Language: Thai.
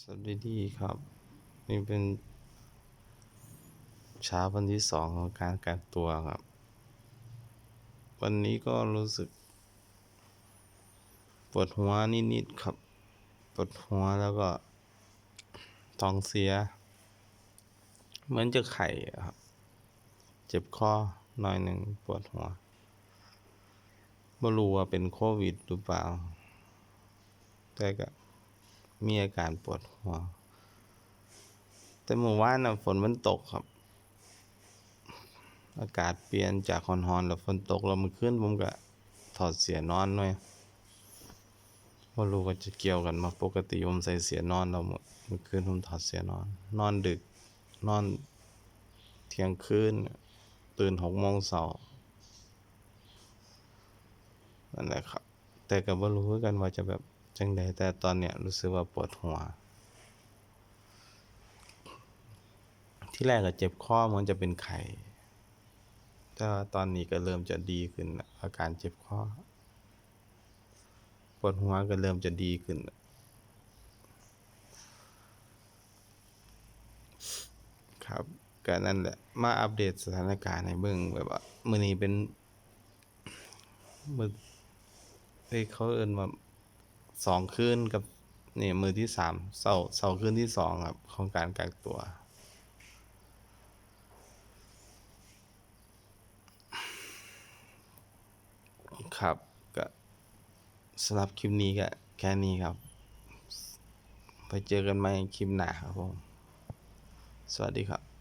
สวัสดีครับ นี่เป็นเช้าวันที่สองของการกักตัวครับ วันนี้ก็รู้สึก ปวดหัวนิดๆครับ ปวดหัวแล้วก็ท้องเสีย เหมือนจะไข้อะครับ เจ็บคอหน่อยหนึ่งปวดหัวไม่รู้ว่าเป็นโควิดหรือเปล่า แต่ก็ มีอาการปวดหัว แต่เมื่อวานน่ะฝนมันตกครับ อากาศเปลี่ยนจากร้อนๆแล้วฝนตกแล้วมื่อคืนผมก็ถอดเสียนอนหน่อยบ่รู้ว่าจะเกี่ยวกันมาปกติผมใส่เสียนอนแล้วมื้อเมื่อคืนผมถอดเสียนอน นอนดึก นอนเที่ยงคืน ตื่นหกโมงเช้านั่นแหละครับ แต่ก็บ่รู้กันว่าจะแบบ จังใดแต่ตอนเนี้ยรู้สึกว่าปวดหัว ที่แรกก็เจ็บคอเหมือนจะเป็นไข้แต่ตอนนี้ก็เริ่มจะดีขึ้น อาการเจ็บคอปวดหัวก็เริ่มจะดีขึ้น ครับก็นั่นแหละ มาอัปเดตสถานการณ์ให้เบิ่งแบบว่า มือนี้เป็นมื้อเฮ้ยเขาเอินว่า สองคืนกับนี่มือที่สามเช้าเช้าคืนที่สองครับของการกักตัว ครับก็สำหรับคลิปนี้ก็แค่นี้ครับ ไปเจอกันใหม่คลิปหน้าครับผม สวัสดีครับ